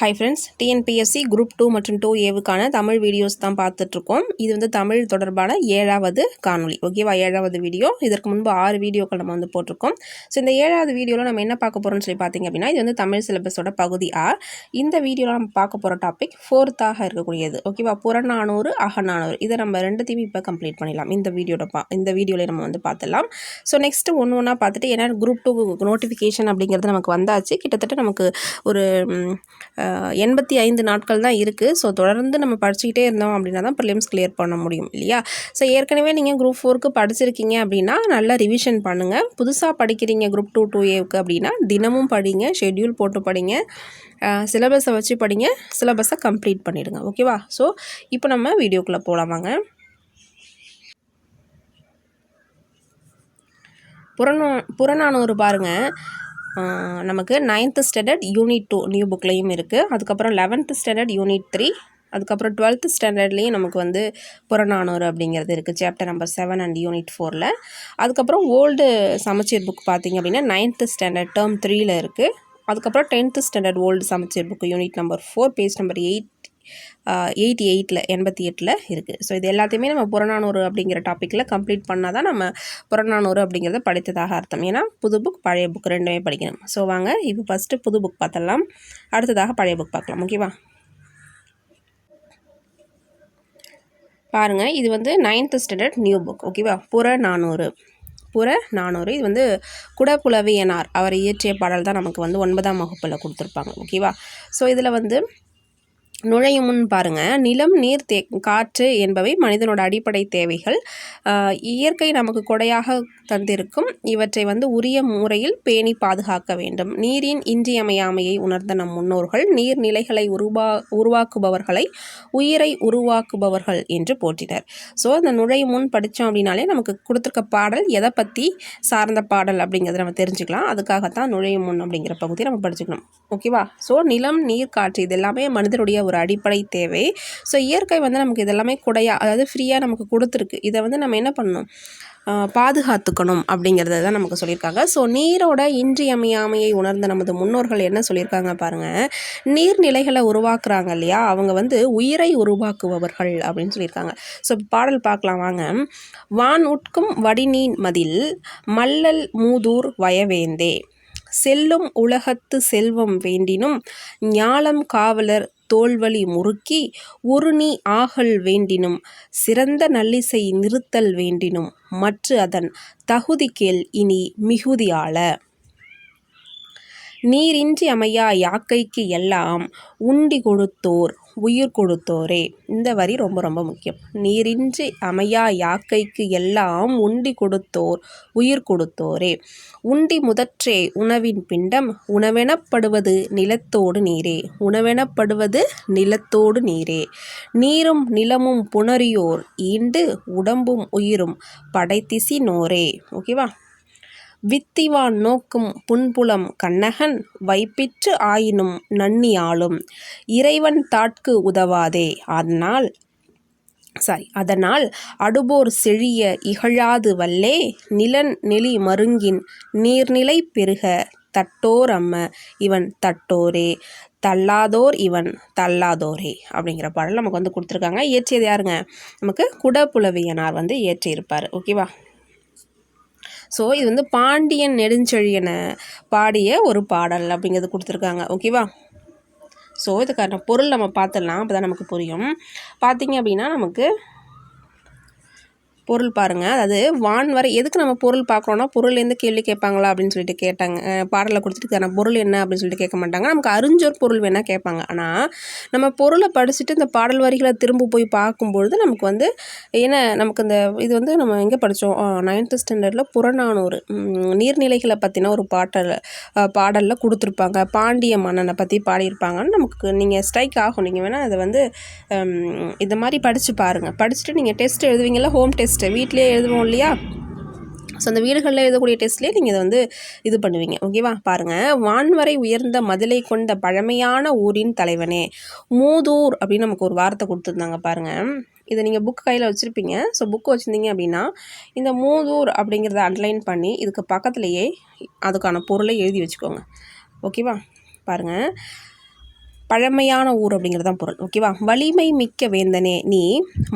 Hi friends TNPSC group two மற்றும் two ஏவுக்கான Tamil videos தான் பார்த்துட்ருக்கோம். இது வந்து தமிழ் தொடர்பான ஏழாவது காணொளி. ஓகேவா ஏழாவது வீடியோ இதற்கு முன்பு ஆறு வீடியோக்கள் நம்ம வந்து போட்டிருக்கோம். ஸோ இந்த ஏழாவது வீடியோவில் நம்ம என்ன பார்க்க போகிறோம்னு சொல்லி பார்த்தீங்க அப்படின்னா இது வந்து தமிழ் சிலபஸோட பகுதி ஆ இந்த வீடியோவில் நம்ம பார்க்க போகிற டாபிக் ஃபோர்த்தாக இருக்கக்கூடியது. ஓகேவா புறநானூறு அகநானூறு. இதை நம்ம ரெண்டுத்தையும் இப்போ கம்ப்ளீட் பண்ணிடலாம். இந்த வீடியோட பா இந்த வீடியோவில் நம்ம வந்து பார்த்துடலாம். ஸோ நெக்ஸ்ட்டு ஒன்று ஒன்றா பார்த்துட்டு ஏன்னா குரூப் டூ நோட்டிஃபிகேஷன் அப்படிங்கிறது நமக்கு வந்தாச்சு. கிட்டத்தட்ட நமக்கு ஒரு எண்பத்தி ஐந்து நாட்கள் தான் இருக்குது ஸோ தொடர்ந்து நம்ம படிச்சுக்கிட்டே இருந்தோம் அப்படின்னா தான் ப்ரிலிம்ஸ் கிளியர் பண்ண முடியும் இல்லையா? ஸோ ஏற்கனவே நீங்கள் குரூப் ஃபோருக்கு படிச்சிருக்கீங்க அப்படின்னா நல்லா ரிவிஷன் பண்ணுங்கள் புதுசாக படிக்கிறீங்க குரூப் டூ டூ ஏவுக்கு அப்படின்னா தினமும் படிங்க ஷெட்யூல் போட்டு படிங்க சிலபஸை வச்சு படிங்க சிலபஸை கம்ப்ளீட் பண்ணிவிடுங்க ஓகேவா ஸோ இப்போ நம்ம வீடியோக்குள்ளே போகலாம் வாங்க. புறநா புறநானூறு பாருங்கள் நமக்கு ninth standard unit two new புக்லேயும் இருக்குது அதுக்கப்புறம் லெவன்த்து ஸ்டாண்டர்ட் யூனிட் த்ரீ அதுக்கப்புறம் டுவெல்த்து ஸ்டாண்டர்ட்லேயும் நமக்கு வந்து புறநானூறு அப்படிங்கிறது இருக்குது chapter number seven and unit ஃபோரில் அதுக்கப்புறம் ஓல்டு சமச்சீர் புக் பார்த்தீங்க அப்படின்னா நைன்த்து ஸ்டாண்டர்ட் டேர்ம் த்ரீயில் இருக்குது அதுக்கப்புறம் டென்த்து ஸ்டாண்டர்ட் ஓல்டு சமச்சீர் book unit number four page number eight eighty எயிட்டில் எண்பத்தி எட்டில் இருக்குது ஸோ இது எல்லாத்தையுமே நம்ம புறநானூறு அப்படிங்கிற டாப்பிக்கில் கம்ப்ளீட் பண்ணால் தான் நம்ம புறநானூறு அப்படிங்கிறத படித்ததாக அர்த்தம். ஏன்னா புது புக் பழைய புக் ரெண்டுமே படிக்கணும். ஸோ வாங்க இப்போ ஃபஸ்ட்டு புது புக் பார்த்தலாம் அடுத்ததாக பழைய புக் பார்க்கலாம். ஓகேவா பாருங்கள் இது வந்து நைன்த்து ஸ்டாண்டர்ட் நியூ புக் ஓகேவா புற நானூறு புற நானூறு இது வந்து குடப்புலவியனார் அவர் இயற்றிய பாடல் தான் நமக்கு வந்து ஒன்பதாம் வகுப்பில் கொடுத்துருப்பாங்க. ஓகேவா ஸோ இதில் வந்து நுழையும் முன் பாருங்கள் நிலம் நீர் தே காற்று என்பவை மனிதனோட அடிப்படை தேவைகள். இயற்கை நமக்கு கொடையாக தந்திருக்கும். இவற்றை வந்து உரிய முறையில் பேணி பாதுகாக்க வேண்டும். நீரின் இன்றியமையாமையை உணர்ந்த நம் முன்னோர்கள் நீர்நிலைகளை உருவா உருவாக்குபவர்களை உயிரை உருவாக்குபவர்கள் என்று போற்றினர். ஸோ அந்த நுழையும் முன் படித்தோம் அப்படின்னாலே நமக்கு கொடுத்துருக்க பாடல் எதை பற்றி சார்ந்த பாடல் அப்படிங்கிறத நம்ம தெரிஞ்சுக்கலாம். அதுக்காகத்தான் நுழையும் முன் அப்படிங்கிற பகுதியை நம்ம படிச்சுக்கணும். ஓகேவா? ஸோ நிலம் நீர் காற்று இது எல்லாமே மனிதனுடைய ஒரு அடிப்படை தேவை. ஸோ இயற்கை வந்து நமக்கு இதெல்லாமே குடையா அதாவது ஃப்ரீயாக நமக்கு கொடுத்துருக்கு. இதை வந்து நம்ம என்ன பண்ணணும்? பாதுகாத்துக்கணும் அப்படிங்கிறத தான் நமக்கு சொல்லியிருக்காங்க. ஸோ நீரோட இன்றியமையாமையை உணர்ந்த நமது முன்னோர்கள் என்ன சொல்லியிருக்காங்க பாருங்கள் நீர்நிலைகளை உருவாக்குறாங்க இல்லையா? அவங்க வந்து உயிரை உருவாக்குபவர்கள் அப்படின்னு சொல்லியிருக்காங்க. ஸோ பாடல் பார்க்கலாம் வாங்க. வான் உட்கும் வடிநீன் மதில் மல்லல் மூதூர் வயவேந்தே. செல்லும் உலகத்து செல்வம் வேண்டினும் ஞாலம் காவலர் தோல்வழி முறுக்கி உருணி ஆகல் வேண்டினும் சிறந்த நல்லிசை நிறுத்தல் வேண்டினும் மற்ற அதன் தகுதி கேள் இனி மிகுதியாள நீரின்றி அமையா யாக்கைக்கு எல்லாம் உண்டி கொடுத்தோர் உயிர் கொடுத்தோரே. இந்த வரி ரொம்ப ரொம்ப முக்கியம். நீரின்றி அமையா யாக்கைக்கு எல்லாம் உண்டி கொடுத்தோர் உயிர் கொடுத்தோரே. உண்டி முதற்றே உணவின் பிண்டம் உணவெனப்படுவது நிலத்தோடு நீரே. உணவெனப்படுவது நிலத்தோடு நீரே. நீரும் நிலமும் புணரியோர் ஈண்டு உடம்பும் உயிரும் படைத்திசி நோரே. ஓகேவா? வித்திவான் நோக்கும் புன்புலம் கண்ணகன் வைப்பிற்று ஆயினும் நன்னி ஆளும். இறைவன் தாட்கு உதவாதே. அதனால் சாரி அதனால் அடுபோர் செழிய இகழாது வல்லே நிலன் நெளி மருங்கின் நீர்நிலை பெருக தட்டோர் அம்ம இவன் தட்டோரே. தள்ளாதோர் இவன் தள்ளாதோரே அப்படிங்கிற பாடல் நமக்கு வந்து கொடுத்துருக்காங்க. இயற்றியது யாருங்க? நமக்கு குடப்புலவியனார் வந்து இயற்றியிருப்பார். ஓகேவா ஸோ இது வந்து பாண்டியன் நெடுஞ்செழியனை பாடிய ஒரு பாடல் அப்படிங்கிறது கொடுத்துருக்காங்க. ஓகேவா ஸோ இதுக்கான பொருள் நம்ம பார்த்துடலாம். அப்போ தான் நமக்கு புரியும். பார்த்தீங்க அப்படின்னா நமக்கு பொருள் பாருங்கள் அதாவது வான் வரை எதுக்கு நம்ம பொருள் பார்க்குறோன்னா பொருள்லேருந்து கேள்வி கேட்பாங்களா அப்படின்னு சொல்லிட்டு கேட்டாங்க. பாடலை கொடுத்துட்டு பொருள் என்ன அப்படின்னு சொல்லிட்டு கேட்க மாட்டாங்க. நமக்கு அறிஞ்சோர் பொருள் வேணால் கேட்பாங்க. ஆனால் நம்ம பொருளை படிச்சுட்டு இந்த பாடல் வரிகளை திரும்ப போய் பார்க்கும்பொழுது நமக்கு வந்து ஏன்னா நமக்கு இந்த இது வந்து நம்ம எங்கே படித்தோம் நைன்த்து ஸ்டாண்டர்டில் புறநானூறு நீர்நிலைகளை பற்றின ஒரு பாட்டல் பாடலில் கொடுத்துருப்பாங்க. பாண்டிய மன்னனை பற்றி பாடியிருப்பாங்கன்னு நமக்கு நீங்கள் ஸ்ட்ரைக் ஆகும். நீங்கள் வேணால் அதை வந்து இந்த மாதிரி படித்து பாருங்கள் படிச்சுட்டு நீங்கள் டெஸ்ட் எழுதுவீங்களா ஹோம் டெஸ்ட் டெஸ்ட்டு. வீட்டிலே எழுதுவோம் இல்லையா? ஸோ அந்த வீடுகளில் எழுதக்கூடிய டெஸ்ட்லேயே நீங்கள் இதை வந்து இது பண்ணுவீங்க. ஓகேவா பாருங்கள் வான்வரை உயர்ந்த மதிலை கொண்ட பழமையான ஊரின் தலைவனே மூதூர் அப்படின்னு நமக்கு ஒரு வார்த்தை கொடுத்துருந்தாங்க பாருங்கள் இதை நீங்கள் புக் கையில் வச்சுருப்பீங்க. ஸோ புக் வச்சுருந்தீங்க அப்படின்னா இந்த மூதூர் அப்படிங்கிறத அண்ட்லைன் பண்ணி இதுக்கு பக்கத்துலேயே அதுக்கான பொருளை எழுதி வச்சுக்கோங்க. ஓகேவா பாருங்கள் பழமையான ஊர் அப்படிங்கிறது தான் பொருள் ஓகேவா வலிமை மிக்க வேந்தனே நீ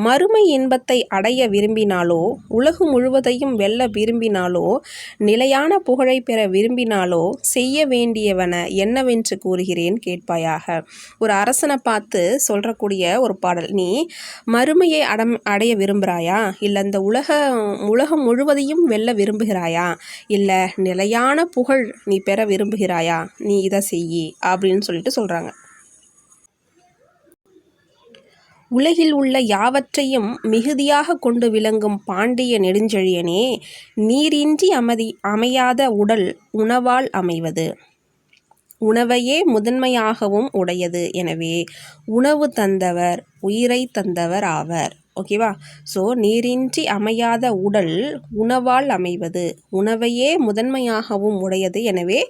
மறுமை இன்பத்தை அடைய விரும்பினாலோ உலகு முழுவதையும் வெல்ல விரும்பினாலோ நிலையான புகழை பெற விரும்பினாலோ செய்ய வேண்டியவன என்னவென்று கூறுகிறேன் கேட்பாயாக. ஒரு அரசனை பார்த்து சொல்கிறக்கூடிய ஒரு பாடல் நீ மறுமையை அடம் அடைய விரும்புகிறாயா? இல்லை இந்த உலக உலகம் முழுவதையும் வெல்ல விரும்புகிறாயா? இல்லை நிலையான புகழ் நீ பெற விரும்புகிறாயா? நீ இதை செய்யி அப்படின்னு சொல்லிட்டு சொல்கிறாங்க உலகில் உள்ள யாவற்றையும் மிகுதியாக கொண்டு விளங்கும் பாண்டிய நெடுஞ்செழியனே நீரின்றி அமைதி அமையாத உடல் உணவால் அமைவது. உணவையே முதன்மையாகவும் உடையது. எனவே உணவு தந்தவர் உயிரை தந்தவர் ஆவர். ஓகேவா ஸோ நீரின்றி அமையாத உடல் உணவால் அமைவது. உணவையே முதன்மையாகவும் உடையது. எனவே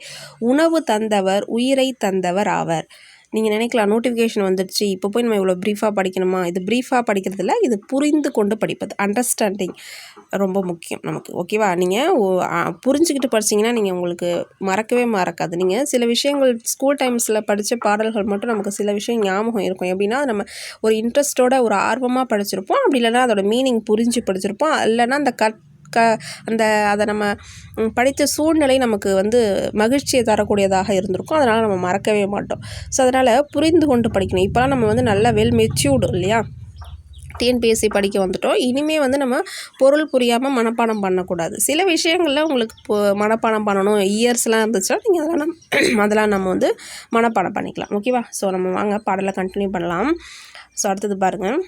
உணவு தந்தவர் உயிரை தந்தவர் ஆவர். நீங்கள் நினைக்கலாம் நோட்டிஃபிகேஷன் வந்துடுச்சு இப்போ போய் நம்ம இவ்வளோ ப்ரீஃபாக படிக்கணுமா? இது ப்ரீஃபாக படிக்கிறதில்ல இது புரிந்து கொண்டு படிப்பது அண்டர்ஸ்டாண்டிங் ரொம்ப முக்கியம் நமக்கு. ஓகேவா நீங்கள் புரிஞ்சுக்கிட்டு படிச்சிங்கன்னா நீங்கள் உங்களுக்கு மறக்கவே மறக்காது. நீங்கள் சில விஷயங்கள் ஸ்கூல் டைம்ஸில் படித்த பாடல்கள் மட்டும் நமக்கு சில விஷயம் ஞாபகம் இருக்கும். எப்படின்னா நம்ம ஒரு இன்ட்ரெஸ்ட்டோட ஒரு ஆர்வமாக படிச்சிருப்போம். அப்படி இல்லைன்னா அதோட மீனிங் புரிஞ்சு படிச்சிருப்போம். இல்லைன்னா அந்த கட் க அந்த அதை நம்ம படித்த சூழ்நிலை நமக்கு வந்து மகிழ்ச்சியை தரக்கூடியதாக இருந்திருக்கும். அதனால் நம்ம மறக்கவே மாட்டோம். ஸோ அதனால் புரிந்து கொண்டு படிக்கணும். இப்போலாம் நம்ம வந்து நல்லா வெல் மெச்சூர்டு இல்லையா? டிஎன்பிஎஸ்சி படிக்க வந்துட்டோம். இனிமேல் வந்து நம்ம பொருள் புரியாமல் மனப்பாடம் பண்ணக்கூடாது. சில விஷயங்களில் உங்களுக்கு இப்போ மனப்பாடம் பண்ணணும். இயர்ஸ்லாம் இருந்துச்சுன்னா நீங்கள் அதெல்லாம் அதெல்லாம் நம்ம வந்து மனப்பாடம் பண்ணிக்கலாம். ஓகேவா ஸோ நம்ம வாங்க பாடலை கண்டினியூ பண்ணலாம். ஸோ அடுத்தது பாருங்கள்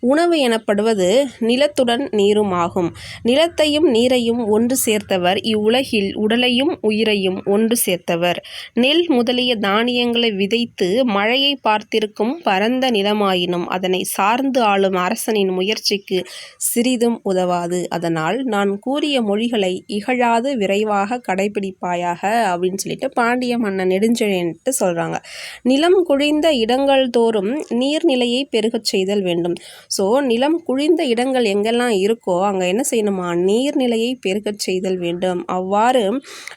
உணவு எனப்படுவது நிலத்துடன் நீரும் ஆகும் நிலத்தையும் நீரையும் ஒன்று சேர்த்தவர். இவ்வுலகில் உடலையும் உயிரையும் ஒன்று சேர்த்தவர். நெல் முதலிய தானியங்களை விதைத்து மழையை பார்த்திருக்கும் பரந்த நிலமாயினும் அதனை சார்ந்து ஆளும் அரசனின் முயற்சிக்கு சிறிதும் உதவாது. அதனால் நான் கூறிய மொழிகளை இகழாது விரைவாக கடைபிடிப்பாயாக அப்படின்னு சொல்லிட்டு பாண்டிய மன்னன் நெடுஞ்செழியன்ட்டு சொல்கிறாங்க நிலம் குழிந்த இடங்கள் தோறும் நீர்நிலையை பெருகச் செய்தல் வேண்டும். ஸோ நிலம் குழிந்த இடங்கள் எங்கெல்லாம் இருக்கோ அங்கே என்ன செய்யணுமா? நீர்நிலையை பெருகச் செய்தல் வேண்டும். அவ்வாறு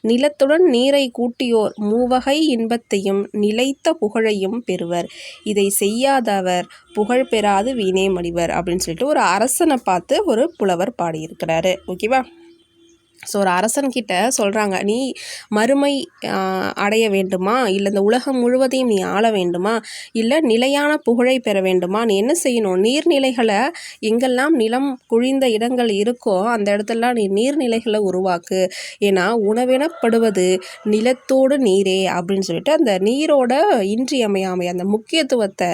நிலத்துடன் நீரை கூட்டியோர் மூவகை இன்பத்தையும் நிலைத்த புகழையும் பெறுவர். இதை செய்யாதவர் புகழ் பெறாது வீணே மடிவர் அப்படின்னு சொல்லிட்டு ஒரு அரசனை பார்த்து ஒரு புலவர் பாடியிருக்கிறாரு. ஓகேவா ஸோ ஒரு அரசன்கிட்ட சொல்கிறாங்க நீ மறுமை அடைய வேண்டுமா? இல்லை இந்த உலகம் முழுவதையும் நீ ஆள வேண்டுமா? இல்லை நிலையான புகழை பெற வேண்டுமா? நீ என்ன செய்யணும்? நீர்நிலைகளை எங்கெல்லாம் நிலம் குழிந்த இடங்கள் இருக்கோ அந்த இடத்துலலாம் நீ நீர்நிலைகளை உருவாக்கு. ஏன்னா உணவினப்படுவது நிலத்தோடு நீரே அப்படின்னு சொல்லிட்டு அந்த நீரோட இன்றியமையாமை அந்த முக்கியத்துவத்தை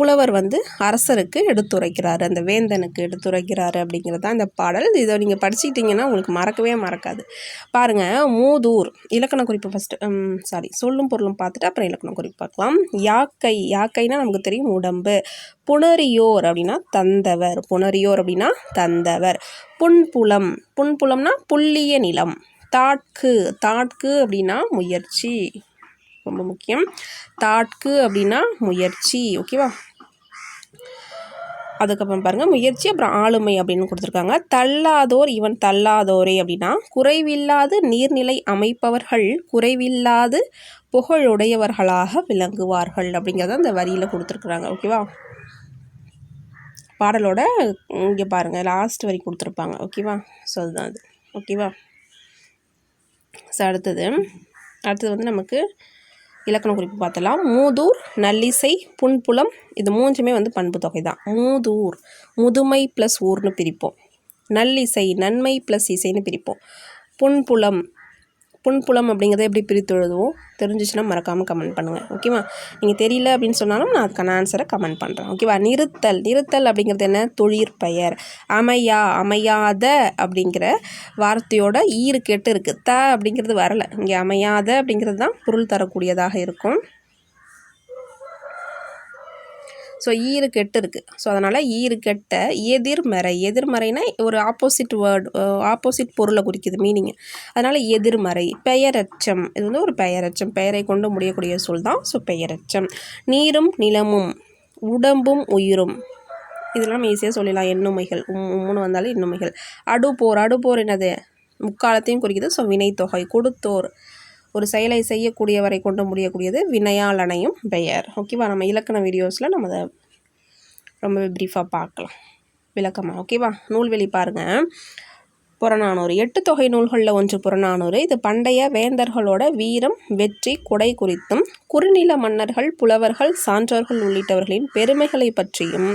புலவர் வந்து அரசருக்கு எடுத்துரைக்கிறாரு அந்த வேந்தனுக்கு எடுத்துரைக்கிறாரு அப்படிங்கிறது தான் இந்த பாடல். இதை நீங்கள் படிச்சுக்கிட்டிங்கன்னா உங்களுக்கு மறக்கவே மறக்காது. பாருங்கள் மூதூர் இலக்கண குறிப்பு ஃபஸ்ட்டு சாரி சொல்லும் பொருளும் பார்த்துட்டு அப்புறம் இலக்கண குறிப்பு பார்க்கலாம். யாக்கை யாக்கைனா நமக்கு தெரியும் உடம்பு. புனரியோர் அப்படின்னா தந்தவர். புனரியோர் அப்படின்னா தந்தவர். புன்புலம் புன்புலம்னா புள்ளிய நிலம். தாட்கு தாட்கு அப்படின்னா முயற்சி. ரொம்ப முக்கியம். தாட்கு அப்படின்னா முயற்சி. ஓகேவா? அதுக்கப்புறம் பாருங்கள் முயற்சி அப்புறம் ஆளுமை அப்படின்னு கொடுத்துருக்காங்க. தள்ளாதோர் இவன் தள்ளாதோரே அப்படின்னா குறைவில்லாது நீர்நிலை அமைப்பவர்கள் குறைவில்லாது புகழுடையவர்களாக விளங்குவார்கள் அப்படிங்கிறத அந்த வரியில் கொடுத்துருக்குறாங்க. ஓகேவா? பாடலோட இங்கே பாருங்கள் லாஸ்ட் வரி கொடுத்துருப்பாங்க. ஓகேவா? ஸோ அதுதான் அது. ஓகேவா? ஸோ அடுத்தது அடுத்தது வந்து நமக்கு இலக்கண குறிப்பு பார்த்தலாம். மூதூர் நல்லிசை புன்புலம் இது மூன்றுமே வந்து பண்பு தொகை தான். மூதூர் முதுமை ப்ளஸ் ஊர்னு பிரிப்போம். நல்லிசை நன்மை ப்ளஸ் இசைன்னு பிரிப்போம். புன்புலம் புன்புலம் அப்படிங்கிறத எப்படி பிரித்து எழுதுவோம்? தெரிஞ்சிச்சுன்னா மறக்காமல் கமெண்ட் பண்ணுங்கள் ஓகேவா நீங்கள் தெரியல அப்படின்னு சொன்னாலும் நான் அதுக்கான ஆன்சரை கமெண்ட் பண்ணுறேன் ஓகேவா நிறுத்தல். நிறுத்தல் அப்படிங்கிறது என்ன? தொழிற்பெயர் அமையா அமையாத அப்படிங்கிற வார்த்தையோட ஈரு கெட்டு இருக்குது த அப்படிங்கிறது வரலை. இங்கே அமையாத அப்படிங்கிறது தான் பொருள் தரக்கூடியதாக இருக்கும். ஸோ ஈரு கெட்டு இருக்குது ஸோ அதனால் ஈரு கெட்ட எதிர்மறை. எதிர்மறைனா ஒரு ஆப்போசிட் வேர்டு ஆப்போசிட் பொருளை குறிக்குது மீனிங் அதனால் எதிர்மறை பெயரச்சம். இது வந்து ஒரு பெயரச்சம். பெயரை கொண்டு முடியக்கூடிய சொல் தான். ஸோ பெயரச்சம். நீரும் நிலமும் உடம்பும் உயிரும். இதெல்லாம் ஈஸியாக சொல்லிடலாம். எண்ணுமைகள். மூணு வந்தாலும் எண்ணுமைகள். அடுப்போர் அடுப்போர் என்னது? முக்காலத்தையும் குறிக்குது. ஸோ வினைத்தொகை. கொடுத்தோர். ஒரு செயலை செய்யக்கூடியவரை கொண்டு முடியக்கூடியது வினையால் அணையும் பெயர் ஓகேவா நம்ம இலக்கண வீடியோஸில் நம்ம அதை ரொம்பவே ப்ரீஃபாக பார்க்கலாம். விளக்கமாக ஓகேவா நூல்வெளி பாருங்கள் புறநானூறு. எட்டு தொகை நூல்களில் ஒன்று புறநானூறு. இது பண்டைய வேந்தர்களோட வீரம் வெற்றி கொடை குறித்தும் குறுநில மன்னர்கள் புலவர்கள் சான்றோர்கள் உள்ளிட்டவர்களின் பெருமைகளை பற்றியும்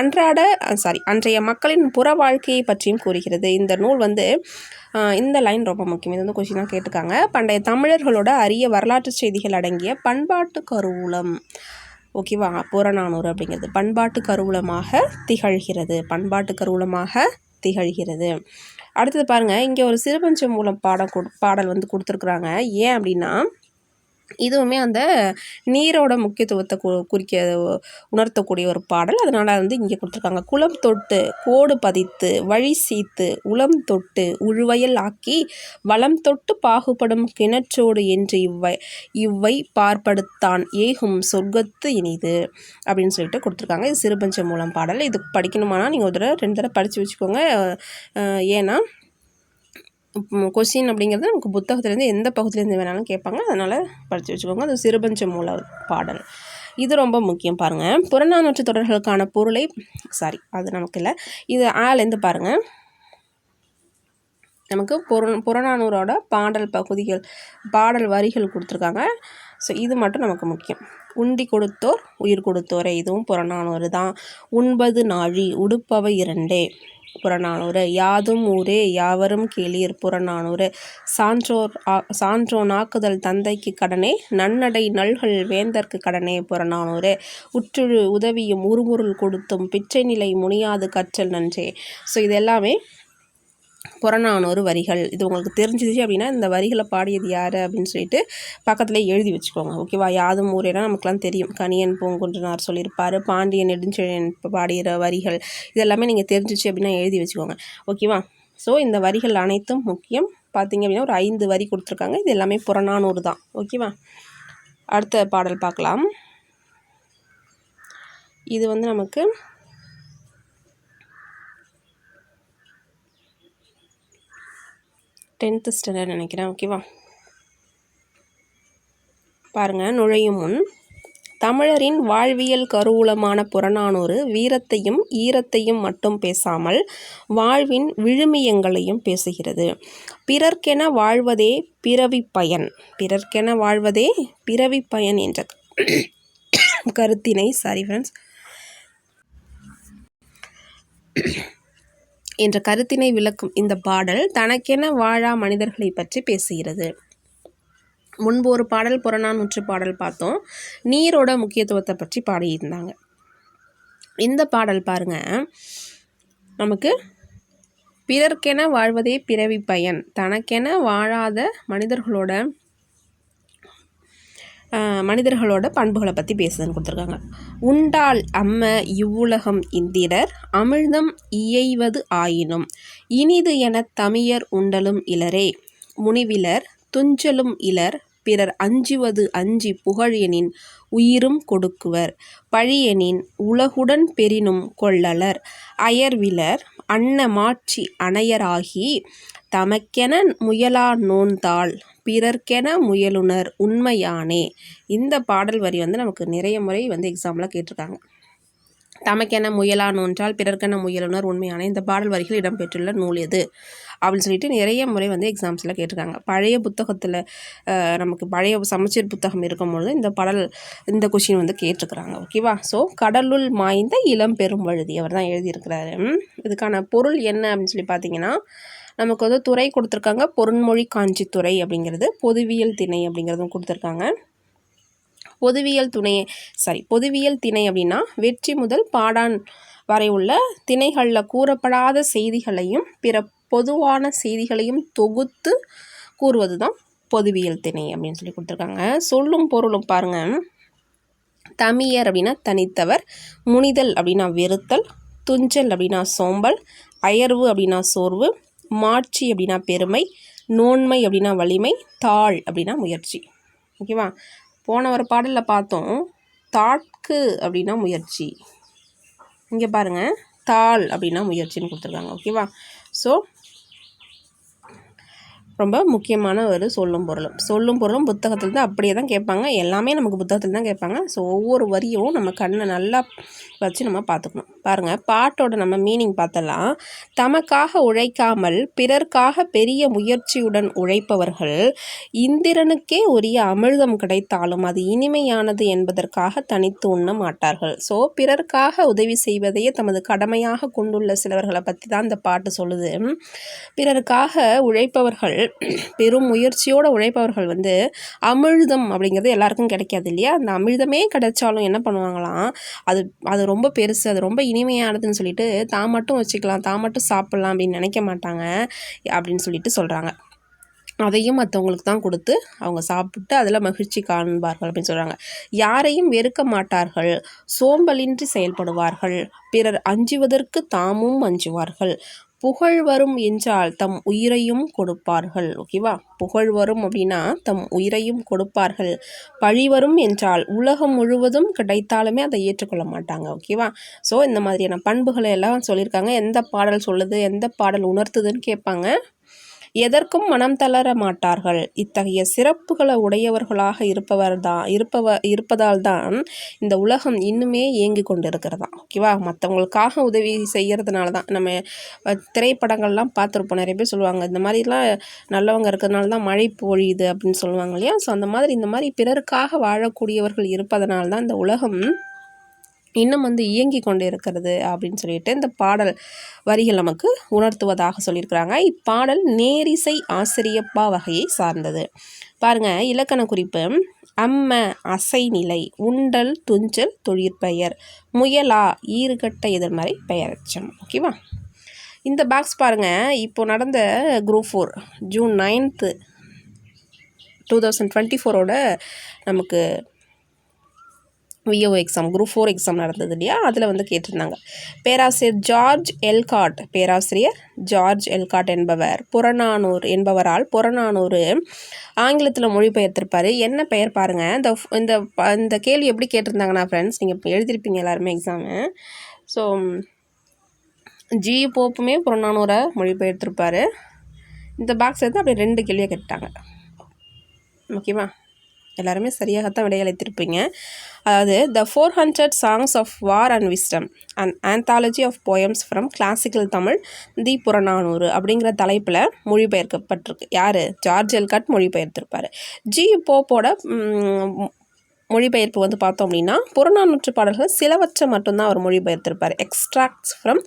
அன்றாட சாரி அன்றைய மக்களின் புற வாழ்க்கையை பற்றியும் கூறுகிறது. இந்த நூல் வந்து இந்த லைன் ரொம்ப முக்கியம். இது வந்து கொஸ்டினாக கேட்டுக்காங்க பண்டைய தமிழர்களோட அரிய வரலாற்று செய்திகள் அடங்கிய பண்பாட்டு கருவூலம். ஓகேவா புறநானூறு அப்படிங்கிறது பண்பாட்டு கருவூலமாக திகழ்கிறது. பண்பாட்டு கருவூலமாக திகழ்கிறது. அடுத்தது பாருங்கள் இங்கே ஒரு சிறுபஞ்ச மூலம் பாடம் கொடு பாடல் வந்து கொடுத்துருக்குறாங்க. ஏன் அப்படின்னா இதுவுமே அந்த நீரோட முக்கியத்துவத்தை கு குறிக்க உணர்த்தக்கூடிய ஒரு பாடல். அதனால் வந்து இங்கே கொடுத்துருக்காங்க. குளம் தொட்டு கோடு பதித்து வழி சீத்து உளம் தொட்டு உழுவயல் ஆக்கி வளம் தொட்டு பாகுபடும் கிணற்றோடு என்று இவ்வை இவ்வை பார்ப்படுத்தான் ஏகும் சொர்க்கத்து இனிது அப்படின்னு சொல்லிட்டு கொடுத்துருக்காங்க. இது சிறுபஞ்ச மூலம் பாடல். இது படிக்கணுமானா நீங்கள் ஒரு தடவை ரெண்டு தடவை படித்து வச்சுக்கோங்க. ஏன்னா கொஷின் அப்படிங்கிறது நமக்கு புத்தகத்துலேருந்து எந்த பகுதியிலேருந்து வேணாலும் கேட்பாங்க. அதனால் படித்து வச்சுக்கோங்க. அது சிறுபஞ்ச மூல பாடல். இது ரொம்ப முக்கியம் பாருங்கள் புறநானூற்று தொடர்களுக்கான பொருளை சாரி அது நமக்கு இல்லை இது ஆலேருந்து பாருங்கள் நமக்கு புற புறநானூரோட பாடல் பகுதிகள் பாடல் வரிகள் கொடுத்துருக்காங்க. ஸோ இது மட்டும் நமக்கு முக்கியம். உண்டி கொடுத்தோர் உயிர் கொடுத்தோரே. இதுவும் புறநானூறு தான். உண்பது நாழி உடுப்பவை இரண்டே. புறநானூறு. யாதும் ஊரே யாவரும் கேளீர் புறநானூறு. சான்றோர் சான்றோனாக்குதல் தந்தைக்கு கடனே நன்னடை நல்கள் வேந்தற்கு கடனே புறநானூறு. உற்றுழு உதவியும் உருமுருள் கொடுத்தும் பிச்சை நிலை முனியாது கற்றல் நன்றே. ஸோ இது எல்லாமே புறநானூறு வரிகள். இது உங்களுக்கு தெரிஞ்சிச்சு அப்படின்னா இந்த வரிகளை பாடியது யார் அப்படின்னு சொல்லிட்டு பக்கத்தில் எழுதி வச்சுக்கோங்க. ஓகேவா? யாதும் ஊரேனா நமக்குலாம் தெரியும். கணியன் பூங்குன்றனார் சொல்லியிருப்பார். பாண்டியன் நெடுஞ்செழியன் பாடிகிற வரிகள். இதெல்லாமே நீங்கள் தெரிஞ்சிச்சு அப்படின்னா எழுதி வச்சுக்கோங்க. ஓகேவா? ஸோ இந்த வரிகள் அனைத்தும் முக்கியம். பார்த்தீங்க அப்படின்னா ஒரு ஐந்து வரி கொடுத்துருக்காங்க. இது எல்லாமே புறநானூறு தான். ஓகேவா? அடுத்த பாடல் பார்க்கலாம். இது வந்து நமக்கு டென்த்து ஸ்டாண்டர்ட் நினைக்கிறேன் ஓகேவா? பாருங்கள் நுழையும் முன். தமிழரின் வாழ்வியல் கருவூலமான புறநானூறு வீரத்தையும் ஈரத்தையும் மட்டும் பேசாமல் வாழ்வின் விழுமியங்களையும் பேசுகிறது. பிறர்க்கென வாழ்வதே பிறவி பயன். பிறர்க்கென வாழ்வதே பிறவி பயன் என்ற கருத்தினை சாரி ஃப்ரெண்ட்ஸ் என்ற கருத்தினை விளக்கும் இந்த பாடல் தனக்கென வாழா மனிதர்களை பற்றி பேசுகிறது. முன்பு ஒரு பாடல் புறநானூற்று பாடல் பார்த்தோம். நீரோட முக்கியத்துவத்தை பற்றி பாடியிருந்தாங்க. இந்த பாடல் பாருங்க. நமக்கு பிறர்க்கென வாழ்வதே பிறவி பயன் தனக்கென வாழாத மனிதர்களோட மனிதர்களோட பண்புகளை பற்றி பேசுதுன்னு கொடுத்துருக்காங்க. உண்டால் அம்ம இவ்வுலகம் இந்திரர் அமிழ்தம் இயைவது ஆயினும் இனிது என தமியர் உண்டலும் இலரே. முனிவிலர் துஞ்சலும் இலர் பிறர் அஞ்சுவது அஞ்சி புகழியனின் உயிரும் கொடுக்குவர். பழியனின் உலகுடன் பெரினும் கொள்ளலர். அயர்விலர் அன்ன மாட்சி அணையராகி தமக்கென முயலா நோந்தாள் பிறர்க்கென முயலுனர் உண்மையானே. இந்த பாடல் வரி வந்து நமக்கு நிறைய முறை வந்து எக்ஸாம்பிளாக கேட்டிருக்காங்க. தமக்கென முயலான் ஒன்றால் பிறர்க்கென முயலுனர் உண்மையான. இந்த பாடல் வரிகள் இடம்பெற்றுள்ள நூல் எது? அப்படின்னு சொல்லிட்டு நிறைய முறை வந்து எக்ஸாம்ஸில் கேட்டிருக்காங்க. பழைய புத்தகத்தில் நமக்கு பழைய சமச்சீர் புத்தகம் இருக்கும்பொழுது இந்த பாடல் இந்த கொஷின் வந்து கேட்டிருக்கிறாங்க. ஓகேவா ஸோ கடலுள் மாய்ந்த இளம் பெரும் வழுதி அவர் தான் எழுதியிருக்கிறாரு. இதுக்கான பொருள் என்ன அப்படின்னு சொல்லி பார்த்தீங்கன்னா நமக்கு வந்து துறை கொடுத்துருக்காங்க. பொருண்மொழி காஞ்சித்துறை அப்படிங்கிறது. பொதுவியல் திணை அப்படிங்கிறதும் கொடுத்துருக்காங்க. பொதுவியல் துணை சாரி பொதுவியல் திணை அப்படின்னா வெற்றி முதல் பாடான் வரை உள்ள திணைகளில் கூறப்படாத செய்திகளையும் பிற பொதுவான செய்திகளையும் தொகுத்து கூறுவது தான் பொதுவியல் திணை அப்படின்னு சொல்லி கொடுத்துருக்காங்க. சொல்லும் பொருளும் பாருங்கள் தமியர் அப்படின்னா தனித்தவர் முனிதல் அப்படின்னா வெறுத்தல் துஞ்சல் அப்படின்னா சோம்பல் அயர்வு அப்படின்னா சோர்வு மாட்சி அப்படின்னா பெருமை நோன்மை அப்படின்னா வலிமை தாழ் அப்படின்னா முயற்சி. ஓகேவா போன ஒரு பாடலில் பார்த்தோம் தாட்கு அப்படின்னா முயற்சி. இங்கே பாருங்கள் தாள் அப்படின்னா முயற்சின்னு கொடுத்துருக்காங்க. ஓகேவா ஸோ ரொம்ப முக்கியமான ஒரு சொல்லும் பொருளும். சொல்லும் பொருளும் புத்தகத்தில் தான் அப்படியே தான் கேட்பாங்க. எல்லாமே நமக்கு புத்தகத்தில் தான் கேட்பாங்க. ஸோ ஒவ்வொரு வரியும் நம்ம கண்ணை நல்லா வச்சு நம்ம பார்த்துக்கணும். பாருங்கள் பாட்டோட நம்ம மீனிங் பார்த்தலாம். தமக்காக உழைக்காமல் பிறர்க்காக பெரிய முயற்சியுடன் உழைப்பவர்கள் இந்திரனுக்கே உரிய அமிழ்தம் கிடைத்தாலும் அது இனிமையானது என்பதற்காக தனித்து உண்ண மாட்டார்கள். ஸோ பிறர்க்காக உதவி செய்வதையே தமது கடமையாக கொண்டுள்ள சிலவர்களை பற்றி தான் இந்த பாட்டு சொல்லுது. பிறருக்காக உழைப்பவர்கள் பெரும் முயற்சியோடு உழைப்பவர்கள் வந்து அமிழ்தம் அப்படிங்கிறது எல்லாருக்கும் கிடைக்காது இல்லையா? அந்த அமிழ்தமே கிடைச்சாலும் என்ன பண்ணுவாங்களாம்? அது அது ரொம்ப பெருசு அது ரொம்ப இனிமையானதுன்னு சொல்லிட்டு தான் மட்டும் வச்சுக்கலாம் தான் மட்டும் சாப்பிட்லாம் அப்படின்னு நினைக்க மாட்டாங்க அப்படின்னு சொல்லிட்டு சொல்கிறாங்க அதையும் மற்றவங்களுக்கு தான் கொடுத்து அவங்க சாப்பிட்டு அதில் மகிழ்ச்சி காண்பார்கள் அப்படின்னு சொல்கிறாங்க யாரையும் வெறுக்க மாட்டார்கள் சோம்பலின்றி செயல்படுவார்கள் பிறர் அஞ்சுவதற்கு தாமும் அஞ்சுவார்கள். புகழ் வரும் என்றால் தம் உயிரையும் கொடுப்பார்கள். ஓகேவா புகழ் வரும் அப்படின்னா தம் உயிரையும் கொடுப்பார்கள். பழி வரும் என்றால் உலகம் முழுவதும் கிடைத்தாலுமே அதை ஏற்றுக்கொள்ள மாட்டாங்க. ஓகேவா ஸோ இந்த மாதிரியான பண்புகளை எல்லாம் சொல்லியிருக்காங்க. எந்த பாடல் சொல்லுது? எந்த பாடல் உணர்த்துதுன்னு கேட்பாங்க. எதற்கும் மனம் தளர மாட்டார்கள். இத்தகைய சிறப்புகளை உடையவர்களாக இருப்பவர் தான் இருப்பவ இருப்பதால் தான் இந்த உலகம் இன்னுமே இயங்கி கொண்டு இருக்கிறதா ஓகேவா? மற்றவங்களுக்காக உதவி செய்கிறதுனால தான் நம்ம திரைப்படங்கள்லாம் பார்த்துருப்போம். நிறைய பேர் சொல்லுவாங்க இந்த மாதிரிலாம் நல்லவங்க இருக்கிறதுனால தான் மழை பொழியுது அப்படின்னு சொல்லுவாங்க இல்லையா? ஸோ அந்த மாதிரி இந்த மாதிரி பிறருக்காக வாழக்கூடியவர்கள் இருப்பதனால தான் இந்த உலகம் இன்னும் வந்து இயங்கி கொண்டு இருக்கிறது அப்படின்னு சொல்லிட்டு இந்த பாடல் வரிகள் நமக்கு உணர்த்துவதாக சொல்லியிருக்கிறாங்க. இப்பாடல் நேரிசை ஆசிரியப்பா வகையை சார்ந்தது. பாருங்க இலக்கண குறிப்பு. அம்ம அசைநிலை உண்டல் துஞ்சல் தொழிற்பெயர் முயலா ஈறுகட்ட எதிர்மறை பெயரச்சம். ஓகேவா இந்த பாக்ஸ் பாருங்கள் இப்போ நடந்த group four June ninth two thousand twenty ஃபோரோட நமக்கு VO exam group four exam நடந்தது இல்லையா? அதில் வந்து கேட்டிருந்தாங்க. பேராசிரியர் ஜார்ஜ் எல்காட் பேராசிரியர் ஜார்ஜ் எல்காட் என்பவர் புறநானூர் என்பவரால் புறநானூறு ஆங்கிலத்தில் மொழிபெயர்த்திருப்பார். என்ன பெயர் பாருங்கள் இந்த இந்த இந்த கேள்வி எப்படி கேட்டிருந்தாங்கன்னா ஃப்ரெண்ட்ஸ் நீங்கள் எழுதியிருப்பீங்க எல்லாருமே எக்ஸாமு ஸோ ஜி போப்புமே புறநானூரை மொழிபெயர்த்திருப்பார். இந்த பாக்ஸ் எடுத்து அப்படியே ரெண்டு கேள்வியாக கேட்டாங்க ஓகேவா? எல்லாருமே சரியாகத்தான் விடையளித்திருப்பீங்க. அதாவது the four hundred songs of war and wisdom and anthology of poems from classical Tamil the Purananuru அப்படிங்கிற தலைப்பில் மொழிபெயர்க்கப்பட்டிருக்கு. யார்? ஜார்ஜ் எல்காட் மொழிபெயர்த்திருப்பார். ஜி போப்போட மொழிபெயர்ப்பு வந்து பார்த்தோம் அப்படின்னா புறநானூற்று பாடல்கள் சிலவற்றை மட்டும்தான் அவர் மொழிபெயர்த்திருப்பார். எக்ஸ்ட்ராக்ட்ஸ் ஃப்ரம்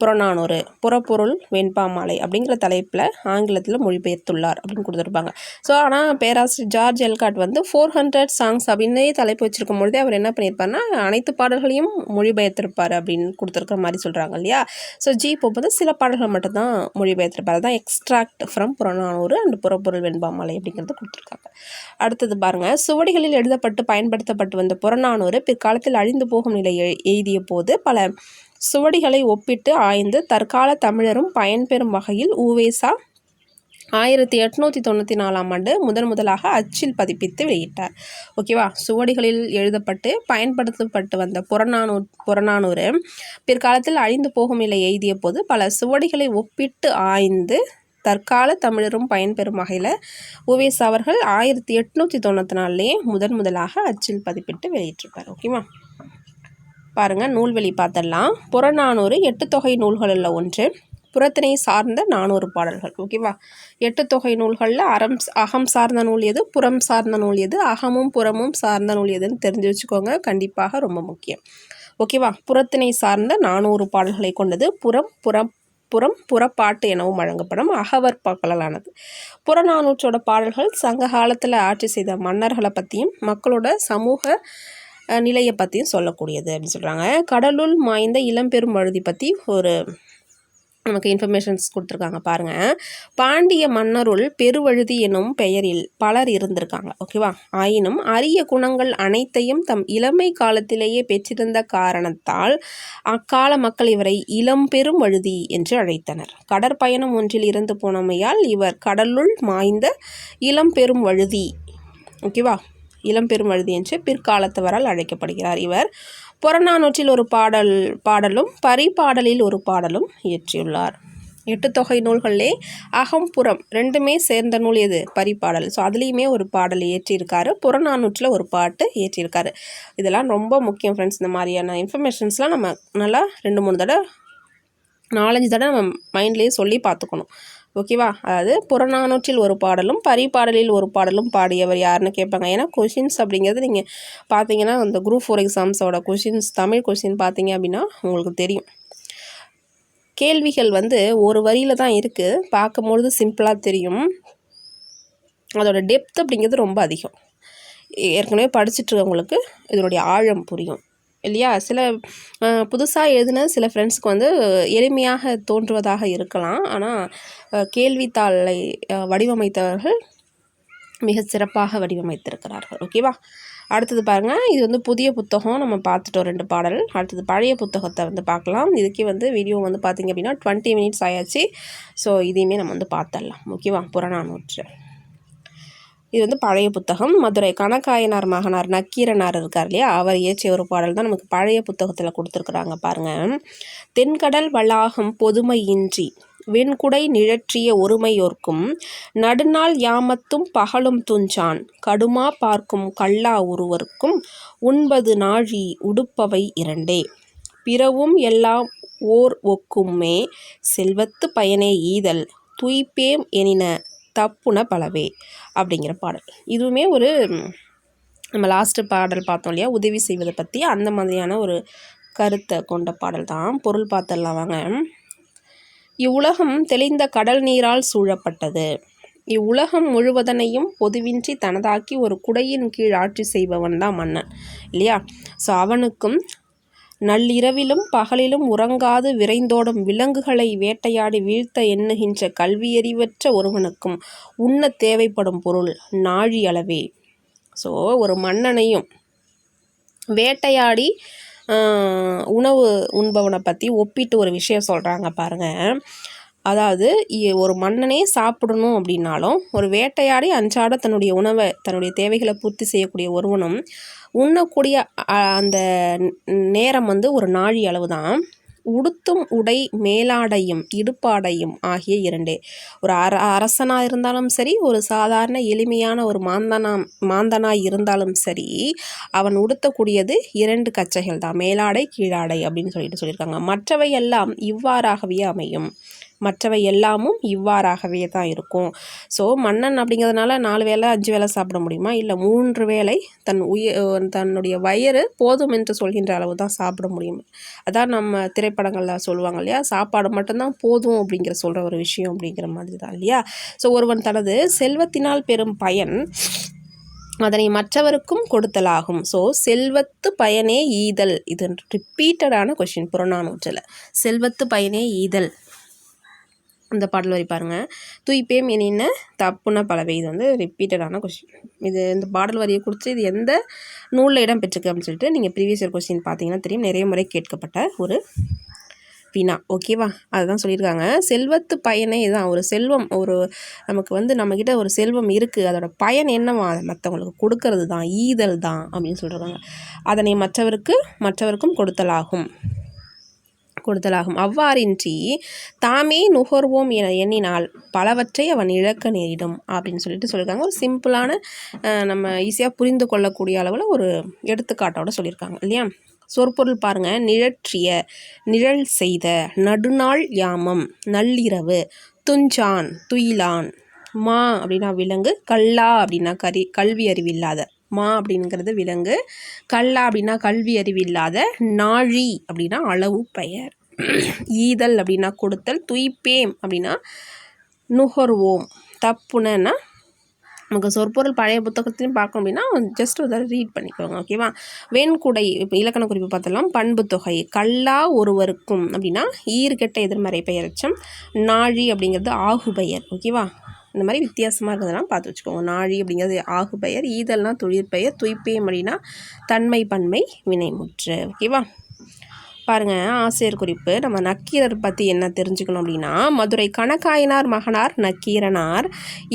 புறநானூறு புறப்பொருள் வெண்பாமாலை அப்படிங்கிற தலைப்பில் ஆங்கிலத்தில் மொழிபெயர்த்துள்ளார் அப்படின்னு கொடுத்துருப்பாங்க. ஸோ ஆனால் பேராசிரியர் ஜார்ஜ் எல்காட் வந்து ஃபோர் ஹண்ட்ரட் சாங்ஸ் அப்படின்னே தலைப்பு வச்சிருக்கும் பொழுதே அவர் என்ன பண்ணியிருப்பார்னா அனைத்து பாடல்களையும் மொழிபெயர்த்திருப்பார் அப்படின்னு கொடுத்துருக்குற மாதிரி சொல்கிறாங்க இல்லையா? ஸோ ஜி போப் வந்து சில பாடல்கள் மட்டும்தான் மொழிபெயர்த்திருப்பார். அதுதான் extract from Purananuru and Purapporul வெண்பாமாலை அப்படிங்கிறத கொடுத்துருக்காங்க. அடுத்தது பாருங்கள் சுவடிகளில் எழுத எழுதப்பட்டு பயன்படுத்தப்பட்டு வந்த புறநானூறு பிற்காலத்தில் அழிந்து போகும் நிலை எய்திய போது பல சுவடிகளை ஒப்பிட்டு ஆய்ந்து தற்கால தமிழரும் பயன்பெறும் வகையில் ஊவேசா ஆயிரத்தி எட்நூற்றி தொண்ணூற்றி நாலாம் ஆண்டு முதன் முதலாக அச்சில் பதிப்பித்து வெளியிட்டார். ஓகேவா? சுவடிகளில் எழுதப்பட்டு பயன்படுத்தப்பட்டு வந்த புறநானூ புறநானூறு பிற்காலத்தில் அழிந்து போகும் நிலை எய்திய போது பல சுவடிகளை ஒப்பிட்டு ஆய்ந்து தற்கால தமிழரும் பயன்பெறும் வகையில் ஓவியஸ் அவர்கள் ஆயிரத்தி எட்நூற்றி தொண்ணூற்றி நாலுலேயே முதன் முதலாக அச்சில் பதிப்பிட்டு வெளியிட்டிருப்பார் ஓகேவா? பாருங்கள் நூல்வெளி பார்த்தலாம் புறநானூறு எட்டு தொகை நூல்களில் ஒன்று. புறத்தினை சார்ந்த நானூறு பாடல்கள். ஓகேவா? எட்டு தொகை நூல்களில் அறம் அகம் சார்ந்த நூல் எது புறம் சார்ந்த நூல் எது அகமும் புறமும் சார்ந்த நூல் எதுன்னு தெரிஞ்சு வச்சுக்கோங்க. கண்டிப்பாக ரொம்ப முக்கியம். ஓகேவா? புறத்தினை சார்ந்த நானூறு பாடல்களை கொண்டது புறம் புறம் புறம் புறப்பாட்டு எனவும் வழங்கப்படும் அகவர் அகவற்பாக்களானது புறநானூற்றோட பாடல்கள் சங்க காலத்தில் ஆட்சி செய்த மன்னர்களை பற்றியும் மக்களோட சமூக நிலையை பற்றியும் சொல்லக்கூடியது அப்படின்னு சொல்கிறாங்க கடலுள் மாய்ந்த இளம்பெரும் வழுதி பற்றி ஒரு நமக்கு இன்ஃபர்மேஷன்ஸ் கொடுத்துருக்காங்க பாருங்கள் பாண்டிய மன்னருள் பெருவழுதி எனும் பெயரில் பலர் இருந்திருக்காங்க. ஓகேவா ஆயினும் அரிய குணங்கள் அனைத்தையும் தம் இளமை காலத்திலேயே பெற்றிருந்த காரணத்தால் அக்கால மக்கள் இவரை இளம் பெரும் வழுதி என்று அழைத்தனர். கடற்பயணம் ஒன்றில் இருந்து போனமையால் இவர் கடலுள் மாய்ந்த இளம் பெரும் வழுதி. ஓகேவா இளம்பெரும் வழுதி என்று பிற்காலத்தவரால் அழைக்கப்படுகிறார் இவர். புறநானூற்றில் ஒரு பாடல் பாடலும் பரிபாடலில் ஒரு பாடலும் இயற்றியுள்ளார். எட்டு தொகை நூல்களிலே அகம்புறம் ரெண்டுமே சேர்ந்த நூல் எது? பரிபாடல். ஸோ அதுலேயுமே ஒரு பாடல் ஏற்றியிருக்காரு புறநானூற்றில் ஒரு பாட்டு ஏற்றியிருக்காரு இதெல்லாம் ரொம்ப முக்கியம் ஃப்ரெண்ட்ஸ் இந்த மாதிரியான இன்ஃபர்மேஷன்ஸ்லாம் நம்ம நல்லா ரெண்டு மூணு தடவை நாலஞ்சு தடவை நம்ம மைண்ட்லேயே சொல்லி பார்த்துக்கணும். ஓகேவா அதாவது புறநானூற்றில் ஒரு பாடலும் பரிபாடலில் ஒரு பாடலும் பாடியவர் யாருன்னு கேட்பாங்க. ஏன்னா கொஷின்ஸ் அப்படிங்கிறது நீங்கள் பார்த்தீங்கன்னா அந்த குரூப் ஃபோர் எக்ஸாம்ஸோட கொஷின்ஸ் தமிழ் கொஷின் பார்த்தீங்க அப்படின்னா உங்களுக்கு தெரியும். கேள்விகள் வந்து ஒரு வரியில் தான் இருக்குது பார்க்கும்பொழுது சிம்பிளாக தெரியும். அதோட டெப்த் அப்படிங்கிறது ரொம்ப அதிகம். ஏற்கனவே படிச்சுட்ருக்கவங்களுக்கு இதனுடைய ஆழம் புரியும். இல்லையா? சில புதுசாக எழுதின சில ஃப்ரெண்ட்ஸுக்கு வந்து எளிமையாக தோன்றுவதாக இருக்கலாம். ஆனால் கேள்வித்தாளை வடிவமைத்தவர்கள் மிக சிறப்பாக வடிவமைத்திருக்கிறார்கள். ஓகேவா அடுத்தது பாருங்கள் இது வந்து புதிய புத்தகம். நம்ம பார்த்துட்டோம் ரெண்டு பாடல். அடுத்தது பழைய புத்தகத்தை வந்து பார்க்கலாம். இதுக்கே வந்து வீடியோ வந்து பார்த்திங்க அப்படின்னா டுவெண்ட்டி மினிட்ஸ் ஆயாச்சு. ஸோ இதையுமே நம்ம வந்து பார்த்துடலாம். ஓகேவா புறநானூற்று. இது வந்து பழைய புத்தகம். மதுரை கணக்காயனார் மகனார் நக்கீரனார் இருக்கார் இல்லையா? அவர் இயற்றிய ஒரு பாடல் தான் நமக்கு பழைய புத்தகத்தில் கொடுத்துருக்குறாங்க பாருங்கள் தென்கடல் வளாகம் பொதுமையின்றி வெண்குடை நிழற்றிய ஒருமையோர்க்கும் நடுநாள் யாமத்தும் பகலும் துஞ்சான் கடுமா பார்க்கும் கல்லா ஒருவருக்கும் உண்பது நாழி உடுப்பவை இரண்டே. பிறவும் எல்லாம் ஓர் ஒக்குமே செல்வத்து பயனே ஈதல் துய்ப்பேம் எனின தப்புன பலவே அப்படிங்கிற பாடல். இதுவுமே ஒரு நம்ம லாஸ்ட்டு பாடல் பார்த்தோம் இல்லையா? உதவி செய்வதை பற்றி அந்த மாதிரியான ஒரு கருத்தை கொண்ட பாடல் தான். பொருள் பார்த்துடலாம் வாங்க. இவ்வுலகம் தெளிந்த கடல் நீரால் சூழப்பட்டது. இவ்வுலகம் முழுவதனையும் பொதுவின்றி தனதாக்கி ஒரு குடையின் கீழ் ஆட்சி செய்பவன் தான் மன்னன் இல்லையா? ஸோ அவனுக்கும் நள்ளிரவிலும் பகலிலும் உறங்காது விரைந்தோடும் விலங்குகளை வேட்டையாடி வீழ்த்த எண்ணுகின்ற கல்வியறிவற்ற ஒருவனுக்கும் உண்ண தேவைப்படும் பொருள் நாழி அளவே ஸோ ஒரு மன்னனையும் வேட்டையாடி உணவு உண்பவனை பற்றி ஒப்பிட்டு ஒரு விஷயம் சொல்கிறாங்க பாருங்கள் அதாவது ஒரு மன்னனே சாப்பிடணும் அப்படின்னாலும் ஒரு வேட்டையாடி அன்றாட தன்னுடைய உணவை தன்னுடைய தேவைகளை பூர்த்தி செய்யக்கூடிய ஒருவனும் உண்ணக்கூடிய அந்த நேரம் வந்து ஒரு நாழி அளவு தான் உடுத்தும் உடை மேலாடையும் இடுப்பாடையும் ஆகிய இரண்டே. ஒரு அர அரசனாக இருந்தாலும் சரி ஒரு சாதாரண எளிமையான ஒரு மாந்தனா மாந்தனாக இருந்தாலும் சரி அவன் உடுத்தக்கூடியது இரண்டு கச்சைகள் தான் மேலாடை கீழாடை அப்படின்னு சொல்லிட்டு சொல்லியிருக்காங்க. மற்றவை எல்லாம் இவ்வாறாகவே அமையும். மற்றவை எல்லாமும் இவ்வாறாகவே தான் இருக்கும். ஸோ மன்னன் அப்படிங்கிறதுனால நாலு வேலை அஞ்சு வேலை சாப்பிட முடியுமா? இல்லை மூன்று வேலை தன் உய தன்னுடைய வயிறு போதும் என்று சொல்கின்ற அளவு தான் சாப்பிட முடியும். அதான் நம்ம திரைப்படங்களில் சொல்லுவாங்க இல்லையா? சாப்பாடு மட்டும்தான் போதும் அப்படிங்கிற சொல்கிற ஒரு விஷயம் அப்படிங்கிற மாதிரி தான் இல்லையா? ஸோ ஒருவன் தனது செல்வத்தினால் பெறும் பயன் அதனை மற்றவருக்கும் கொடுத்தலாகும். ஸோ செல்வத்து பயனே ஈதல். இது ரிப்பீட்டடான கொஷின் புறநானூற்றில். செல்வத்து பயனே ஈதல். அந்த பாடல் வரி பாருங்கள் துய்ப்பேம் எனின தப்புன பலவை. இது வந்து ரிப்பீட்டடான கொஸ்டின் இது இந்த பாடல் வரியை குறித்து இது எந்த நூலில் இடம் பெற்றுக்கு அப்படின்னு சொல்லிட்டு நீங்கள் ப்ரீவியஸ் இயர் கொஸ்டின் பார்த்தீங்கன்னா தெரியும். நிறைய முறை கேட்கப்பட்ட ஒரு வினா. ஓகேவா அதுதான் சொல்லியிருக்காங்க. செல்வத்து பயனே இதுதான். ஒரு செல்வம் ஒரு நமக்கு வந்து நம்மக்கிட்ட ஒரு செல்வம் இருக்குது அதோட பயன் என்னவா? அதை மற்றவங்களுக்கு கொடுக்கறது தான் ஈதல் தான் அப்படின்னு சொல்கிறாங்க அதனை மற்றவருக்கு மற்றவருக்கும் கொடுத்தலாகும். கொடுத்தலாகும். அவ்வாறின்றி தாமே நுகர்வோம் என எண்ணினால் பலவற்றை அவன் இழக்க நேரிடும் அப்படின்னு சொல்லிட்டு சொல்லியிருக்காங்க. ஒரு சிம்பிளான நம்ம ஈஸியாக புரிந்து கொள்ளக்கூடிய அளவில் ஒரு எடுத்துக்காட்டோட சொல்லியிருக்காங்க இல்லையா? சொற்பொருள் பாருங்கள் நிழற்றிய நிழல் செய்த நடுநாள் யாமம் நள்ளிரவு துஞ்சான் துயிலான் மா அப்படின்னா விலங்கு கல்லா அப்படின்னா கரி கல்வி அறிவில்லாத மா அப்படிங்கிறது விலங்கு. கல்லா அப்படின்னா கல்வி அறிவு இல்லாத நாழி அப்படின்னா அளவு பெயர். ஈதல் அப்படின்னா கொடுத்தல் துய்ப்பேம் அப்படின்னா நுகர்வோம். தப்புனன்னா நமக்கு சொற்பொருள் பழைய புத்தகத்தையும் பார்க்கணும் அப்படின்னா ஜஸ்ட் ஒரு ரீட் பண்ணிக்கோங்க ஓகேவா வெண்குடை இப்போ இலக்கண குறிப்பு பார்த்தலாம் பண்பு தொகை. கல்லா ஒருவருக்கும் அப்படின்னா ஈர்கெட்ட எதிர்மறை பெயரச்சம் நாழி அப்படிங்கிறது ஆகு பெயர் ஓகேவா இந்த மாதிரி வித்தியாசமாக இருக்கிறதெல்லாம் பார்த்து வச்சுக்கோங்க. நாழி அப்படிங்கிறது ஆகு பெயர் ஈதல்னால் தொழிற்பெயர் துய்ப்பேம் அப்படின்னா தன்மை பன்மை வினைமுற்று ஓகேவா பாருங்கள் ஆசிரியர் குறிப்பு. நம்ம நக்கீரர் பற்றி என்ன தெரிஞ்சுக்கணும் அப்படின்னா மதுரை கணக்காயனார் மகனார் நக்கீரனார்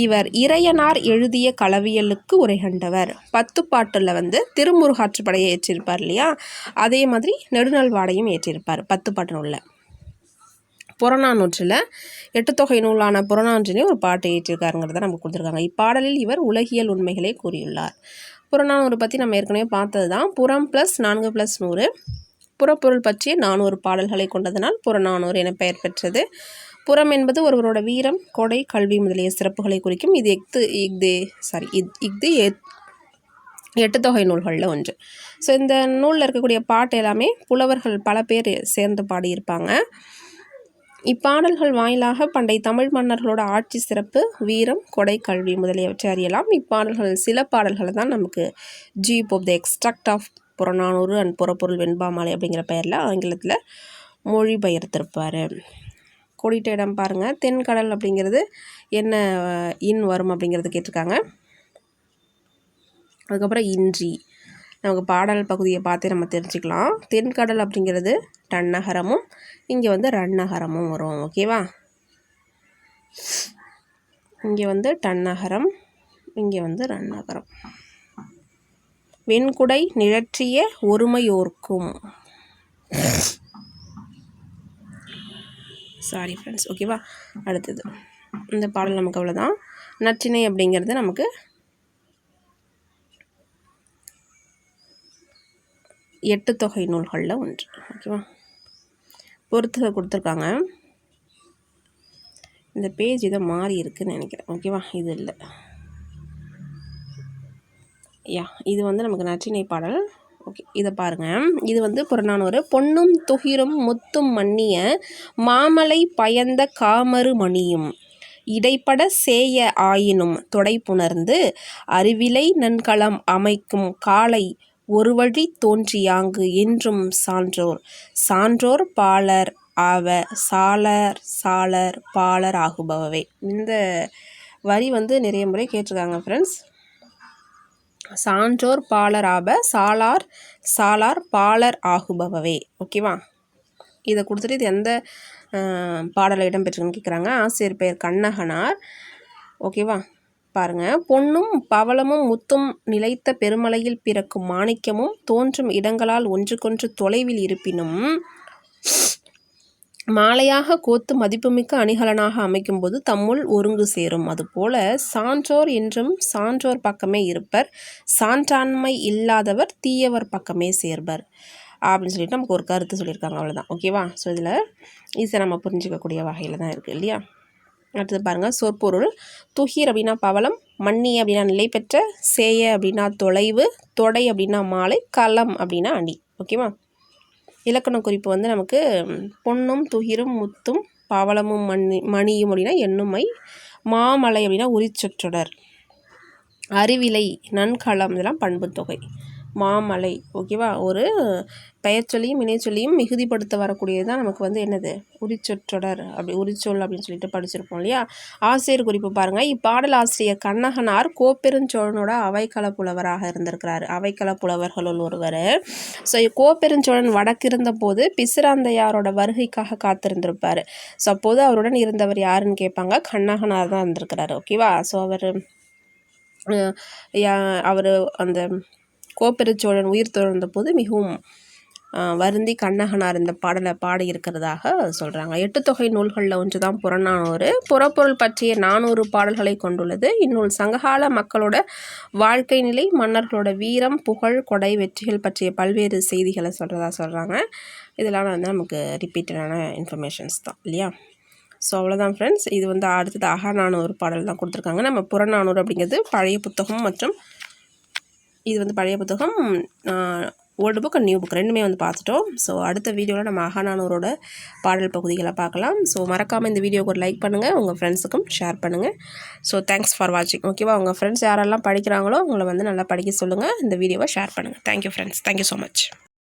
இவர் இறையனார் எழுதிய களவியலுக்கு உரைகண்டவர். பத்து பாட்டில் வந்து திருமுருகாற்றுப்படையை ஏற்றிருப்பார் இல்லையா? அதே மாதிரி நெடுநல்வாடையும் ஏற்றிருப்பார் பத்து பாட்டு உள்ள புறநானூற்றில் எட்டு தொகை நூலான புறநானூற்றிலே ஒரு பாட்டு ஏற்றிருக்காருங்கிறத நமக்கு கொடுத்துருக்காங்க. இப்பாடலில் இவர் உலகியல் உண்மைகளை கூறியுள்ளார். புறநானூறு பற்றி நம்ம ஏற்கனவே பார்த்தது தான் புறம் ப்ளஸ் நான்கு ப்ளஸ் நூறு. புறப்பொருள் பற்றிய நானூறு பாடல்களை கொண்டதனால் புறநானூறு என பெயர் பெற்றது. புறம் என்பது ஒருவரோட வீரம் கொடை கல்வி முதலிய சிறப்புகளை குறிக்கும் இது எஃது இஃது சாரி இத் இஃது எட்டு தொகை நூல்களில் ஒன்று. ஸோ இந்த நூலில் இருக்கக்கூடிய பாட்டு எல்லாமே புலவர்கள் பல பேர் சேர்ந்து பாடியிருப்பாங்க. இப்பாடல்கள் வாயிலாக பண்டைய தமிழ் மன்னர்களோட ஆட்சி சிறப்பு வீரம் கொடை கல்வி முதலியவற்றை அறியலாம். இப்பாடல்கள் சில பாடல்களை தான் நமக்கு jeep of the extract of Purananuru and Purapporul Venbamalai அப்படிங்கிற பெயரில் ஆங்கிலத்தில் மொழிபெயர்த்திருப்பார். கொடிட்ட இடம் பாருங்கள் தென்கடல் அப்படிங்கிறது என்ன இன் வரும் அப்படிங்கிறது கேட்டிருக்காங்க. அதுக்கப்புறம் இன்றி. நமக்கு பாடல் பகுதியை பார்த்தே நம்ம தெரிஞ்சுக்கலாம். தென்கடல் அப்படிங்கிறது டன்னகரமும் இங்கே வந்து ரன்னகரமும் வரும். ஓகேவா இங்கே வந்து டன்னகரம் இங்கே வந்து ரன்னகரம். வெண்குடை நிழற்றிய ஒருமையோர்க்கும். சாரி ஃப்ரெண்ட்ஸ் ஓகேவா அடுத்தது. இந்த பாடல் நமக்கு அவ்வளோதான் நற்றினை அப்படிங்கிறது நமக்கு எட்டு தொகை நூல்களில் ஒன்று. ஓகேவா பொறுத்து கொடுத்துருக்காங்க. இந்த பேஜ் இதை மாறி இருக்குதுன்னு நினைக்கிறேன். ஓகேவா இது இல்லை. யா இது வந்து நமக்கு நற்றினை பாடல். ஓகே இதை பாருங்கள் இது வந்து புறநானூறு. பொன்னும் துகிரும் முத்தும் மன்னிய மாமலை பயந்த காமரு மணியும். இடைப்பட சேய ஆயினும் தொடைப்புணர்ந்து அறிவிலை நன்களம் அமைக்கும் காலை ஒரு வழி தோன்றியாங்கு என்றும் சான்றோர். சான்றோர் பாலர் ஆவ சாலர் சாலர் பாலர் ஆகுபவவே. இந்த வரி வந்து நிறைய முறை கேட்டிருக்காங்க ஃப்ரெண்ட்ஸ் சான்றோர் பாலர் ஆப சாலார் சாலார் பாலர் ஆகுபவவே. ஓகேவா இதை கொடுத்துட்டு இது எந்த பாடலில் இடம்பெற்றுன்னு கேட்குறாங்க ஆசிரியர் பெயர் கண்ணகனார். ஓகேவா பாருங்க. பொன்னும் பவளமும் முத்தும் நிலைத்த பெருமலையில் பிறக்கும் மாணிக்கமும் தோன்றும் இடங்களால் ஒன்றுக்கொன்று தொலைவில் இருப்பினும் மாலையாக கோத்து மதிப்புமிக்க அணிகலனாக அமைக்கும்போது தம்முள் ஒருங்கு சேரும். அதுபோல சான்றோர் என்றும் சான்றோர் பக்கமே இருப்பர். சான்றாண்மை இல்லாதவர் தீயவர் பக்கமே சேர்பர். அப்படின்னு சொல்லிட்டு நமக்கு ஒரு கருத்து சொல்லியிருக்காங்க. அவ்வளோதான் ஓகேவா ஸோ இதில் ஈஸியாக நம்ம புரிஞ்சிக்கக்கூடிய வகையில் தான் இருக்குது இல்லையா? அடுத்தது பாருங்கள் சொற்பொருள். துகிர் அப்படின்னா பவளம் மண்ணி அப்படின்னா நிலை பெற்ற சேய அப்படின்னா தொலைவு தொடை அப்படின்னா மாலை களம் அப்படின்னா அணி ஓகேவா? இலக்கண குறிப்பு வந்து நமக்கு பொன்னும் துகிரும் முத்தும் பவளமும் மணி மணியும் அப்படின்னா எண்ணுமை மாமலை அப்படின்னா உரிச்சொற்றொடர் அறிவிலை நன்களம் இதெல்லாம் பண்பு தொகை மாமலை ஓகேவா? ஒரு பெயர் சொல்லியும் மிகுதிப்படுத்த வரக்கூடியது தான் நமக்கு வந்து என்னது? உரிச்சொற்றொடர் அப்படி உரிச்சொல் அப்படின்னு சொல்லிட்டு படிச்சிருப்போம் இல்லையா? ஆசிரியர் குறிப்பு பாருங்கள் இப்பாடல் ஆசிரியர் கண்ணகனார் கோப்பெருஞ்சோழனோட அவைக்கள புலவராக இருந்திருக்கிறார். அவைக்கள புலவர்களுள் ஒருவர். ஸோ கோப்பெருஞ்சோழன் வடக்கிருந்த போது பிசிராந்தையாரோட வருகைக்காக காத்திருந்திருப்பார். ஸோ அப்போது அவருடன் இருந்தவர் யாருன்னு கேட்பாங்க? கண்ணகனார் தான் இருந்திருக்கிறாரு. ஓகேவா ஸோ அவர் அவர் அந்த கோப்பெருச்சோழன் உயிர் தொடர்ந்த போது மிகவும் வருந்தி கண்ணகனார் இந்த பாடலை பாடி இருக்கிறதாக சொல்கிறாங்க எட்டு தொகை நூல்களில் ஒன்று தான் புறநானூறு. புறப்பொருள் பற்றிய நானூறு பாடல்களை கொண்டுள்ளது. இந்நூல் சங்ககால மக்களோட வாழ்க்கை நிலை மன்னர்களோட வீரம் புகழ் கொடை வெற்றிகள் பற்றிய பல்வேறு செய்திகளை சொல்கிறதா சொல்கிறாங்க இதெல்லாம் வந்து நமக்கு ரிப்பீட்டடான இன்ஃபர்மேஷன்ஸ் தான் இல்லையா? ஸோ அவ்வளோதான் ஃப்ரெண்ட்ஸ் இது வந்து அடுத்தது அகநானூறு பாடல் தான் கொடுத்துருக்காங்க. நம்ம புறநானூறு அப்படிங்கிறது பழைய புத்தகம் மற்றும் இது வந்து பழைய புத்தகம். Old book and new book ரெண்டுமே வந்து பார்த்துட்டோம். ஸோ அடுத்த வீடியோவில் நம்ம அகானானூரோட பாடல் பகுதிகளை பார்க்கலாம். ஸோ மறக்காமல் இந்த வீடியோக்கு ஒரு லைக் பண்ணுங்கள் உங்கள் ஃப்ரெண்ட்ஸுக்கும் ஷேர் பண்ணுங்கள் ஸோ தேங்க்ஸ் ஃபார் வாட்சிங் ஓகேவா உங்கள் ஃப்ரெண்ட்ஸ் யாரெல்லாம் படிக்கிறாங்களோ உங்களை வந்து நல்லா படிக்க சொல்லுங்கள் இந்த வீடியோவை ஷேர் பண்ணுங்கள் thank you friends thank you so much